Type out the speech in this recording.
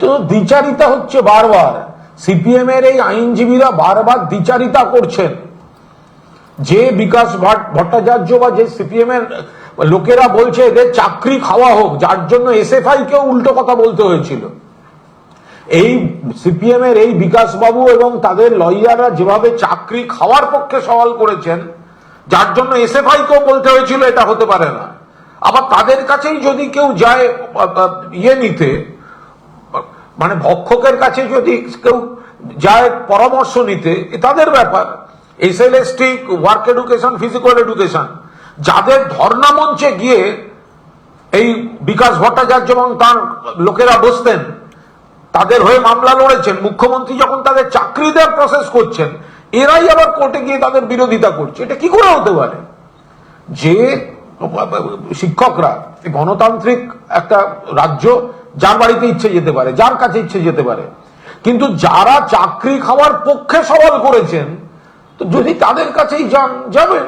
তো দ্বিচারিতা হচ্ছে বারবার। সিপিএম এর এই আইনজীবীরা বারবার দ্বিচারিতা করছেন। যে বিকাশ ভট্টাচার্য বা যে সিপিএম এর লোকেরা বলছে এদের চাকরি খাওয়া হোক, যার জন্য এসএফআই কেও উল্টো কথা বলতে হয়েছিল। এই সিপিএম এর এই বিকাশ বাবু এবং তাদের লয়াররা যেভাবে চাকরি খাওয়ার পক্ষে সওয়াল করেছেন, যার জন্য এসএফআই কেও বলতে হয়েছিল এটা হতে পারে না। আবার তাদের কাছেই যদি কেউ যায় ইয়ে নিতে মানে ভক্ষকের কাছে যদি কেউ যায় পরামর্শ নিতে তাদের ব্যাপার। SLST work education physical education যাদের ধর্ণা মঞ্চে গিয়ে এই বিকাশ ভট্টাচার্য এবং তার লোকেরা বসতেন, তাদের হয়ে মামলা লড়েছেন, মুখ্যমন্ত্রী যখন তাদের চাকরি দেওয়ার প্রসেস করছেন, এরাই আবার কোর্টে গিয়ে তাদের বিরোধিতা করছে। এটা কি করে হতে পারে? যে শিক্ষকরা গণতান্ত্রিক একটা রাজ্য, যার বাড়িতে ইচ্ছে যেতে পারে, যার কাছে ইচ্ছে যেতে পারে। কিন্তু যারা চাকরি খাওয়ার পক্ষে সওয়াল করেছেন, তো যদি তাদের কাছেই যান, যাবেন।